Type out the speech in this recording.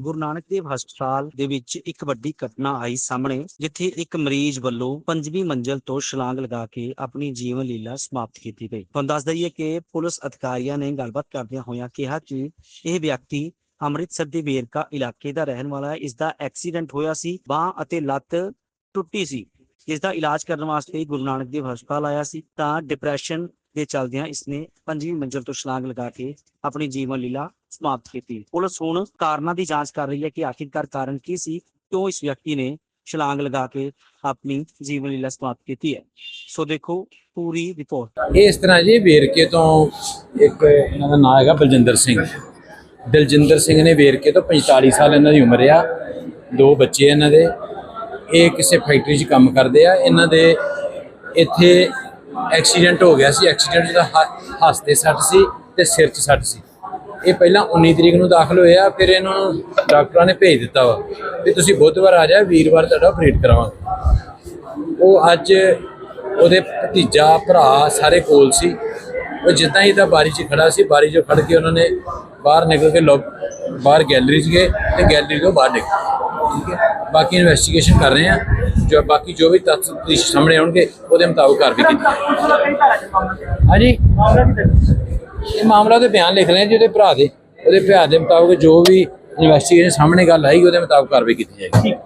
ਗੁਰੂ ਨਾਨਕ ਦੇਵ ਹਸਪਤਾਲ ਦੇ ਵਿੱਚ ਇੱਕ ਵੱਡੀ ਘਟਨਾ ਆਈ ਸਾਹਮਣੇ, ਜਿੱਥੇ ਇੱਕ ਮਰੀਜ਼ ਵੱਲੋਂ ਪੰਜਵੀਂ ਮੰਜ਼ਲ ਤੋਂ ਛਲਾਂਗ ਲਗਾ ਕੇ ਆਪਣੀ ਜੀਵਨ ਲੀਲਾ ਸਮਾਪਤ ਕੀਤੀ ਗਈ। ਤੁਹਾਨੂੰ ਦੱਸ ਦਈਏ ਕਿ ਪੁਲਿਸ ਅਧਿਕਾਰੀਆਂ ਨੇ ਗੱਲਬਾਤ ਕਰਦਿਆਂ ਹੋਇਆਂ ਕਿਹਾ ਕਿ ਇਹ ਵਿਅਕਤੀ ਅੰਮ੍ਰਿਤਸਰ ਦੇ ਵੇਰਕਾ ਇਲਾਕੇ ਦਾ ਰਹਿਣ ਵਾਲਾ ਹੈ। ਇਸ ਦਾ ਐਕਸੀਡੈਂਟ ਹੋਇਆ ਸੀ, ਬਾਹ ਅਤੇ ਲੱਤ ਟੁੱਟੀ ਸੀ। ਇਸ ਦਾ ਇਲਾਜ ਕਰਨ ਵਾਸਤੇ ਗੁਰੂ ਨਾਨਕ ਦੇਵ ਹਸਪਤਾਲ ਆਇਆ ਸੀ, ਤਾਂ ਡਿਪਰੈਸ਼ਨ ਦੇ ਚਲਦਿਆਂ ਇਸਨੇ ਪੰਜਵੀਂ ਮੰਜ਼ਲ ਤੋਂ ਛਲਾਂਗ ਲਗਾ ਕੇ ਆਪਣੀ ਜੀਵਨ ਲੀਲਾ ਸਮਾਪਤ ਕੀਤੀ। ਪੁਲਿਸ ਹੁਣ ਕਾਰਨਾਂ ਦੀ ਜਾਂਚ ਕਰ ਰਹੀ ਹੈ ਕਿ ਆਖਿਰਕਾਰ ਕਾਰਨ ਕੀ ਸੀ, ਕਿਉਂ ਇਸ ਵਿਅਕਤੀ ਨੇ ਛਲਾਂਗ ਲਗਾ ਕੇ ਆਪਣੀ ਜੀਵਨ ਲੀਲਾ ਸਮਾਪਤ ਕੀਤੀ ਹੈ। ਸੋ ਦੇਖੋ ਪੂਰੀ ਰਿਪੋਰਟ। ਇਹ ਇਸ ਤਰ੍ਹਾਂ ਜੀ, ਵੇਰਕੇ ਤੋਂ ਇੱਕ ਇਹਨਾਂ ਦਾ ਨਾਮ ਹੈਗਾ ਬਲਜਿੰਦਰ ਸਿੰਘ। ਦਲਜਿੰਦਰ ਸਿੰਘ ਨੇ ਵੇਰਕੇ ਤੋਂ 45 ਸਾਲ ਇਹਨਾਂ ਦੀ ਉਮਰ ਆ। ਦੋ ਬੱਚੇ ਇਹਨਾਂ ਦੇ। ਇਹ ਕਿਸੇ ਫੈਕਟਰੀ 'ਚ ਕੰਮ ਕਰਦੇ ਆ, ਇਹਨਾਂ ਦੇ ਇੱਥੇ ਐਕਸੀਡੈਂਟ ਹੋ ਗਿਆ ਸੀ, ਐਕਸੀਡੈਂਟ ਦਾ ਹੱਥ ਸੱਟ ਸੀ ਤੇ ਸਿਰ 'ਚ ਸੱਟ ਸੀ। ਇਹ ਪਹਿਲਾਂ 19 ਤਰੀਕ ਨੂੰ ਦਾਖਲ ਹੋਇਆ ਫਿਰ ਇਹਨਾਂ ਨੂੰ ਡਾਕਟਰਾਂ ਨੇ ਭੇਜ ਦਿੱਤਾ ਵਾ ਵੀ ਤੁਸੀਂ ਬੁੱਧਵਾਰ ਆ ਜਾਓ ਵੀਰਵਾਰ ਤੁਹਾਡਾ ਆਪਰੇਟ ਕਰਾਵਾਂਗੇ। ਉਹ ਅੱਜ ਉਹਦੇ ਭਤੀਜਾ, ਭਰਾ ਸਾਰੇ ਕੋਲ ਸੀ। ਉਹ ਜਿੱਦਾਂ ਹੀ ਤਾਂ ਬਾਰੀ 'ਚ ਖੜਾ ਸੀ, ਬਾਰੀ 'ਚੋਂ ਖੜ ਕੇ ਉਹਨਾਂ ਨੇ ਬਾਹਰ ਨਿਕਲ ਕੇ ਲੋ, ਬਾਹਰ ਗੈਲਰੀ 'ਚ ਗਏ ਤੇ ਗੈਲਰੀ ਤੋਂ ਬਾਹਰ ਨਿਕਲੇ। ਠੀਕ ਹੈ। ਬਾਕੀ ਇਨਵੈਸਟੀਗੇਸ਼ਨ ਕਰ ਰਹੇ ਆ ਜੋ ਬਾਕੀ ਜੋ ਵੀ ਤੱਥ ਪੁਲਿਸ ਸਾਹਮਣੇ ਆਉਣਗੇ, ਉਹਦੇ ਮੁਤਾਬਕ ਕਾਰਵਾਈ ਕੀਤੀ ਹਾਂਜੀ। ਇਹ ਮਾਮਲਾ ਦੇ ਬਿਆਨ ਲਿਖ ਰਹੇ ਆ ਜੀ ਉਹਦੇ ਭਰਾ ਦੇ। ਉਹਦੇ ਭਰਾ ਦੇ ਮੁਤਾਬਕ ਜੋ ਵੀ ਇਨਵੈਸਟੀਗੇਸ਼ਨ ਸਾਹਮਣੇ ਗੱਲ ਆਏਗੀ ਉਹਦੇ ਮੁਤਾਬਕ ਕਾਰਵਾਈ ਕੀਤੀ ਜਾਏਗੀ।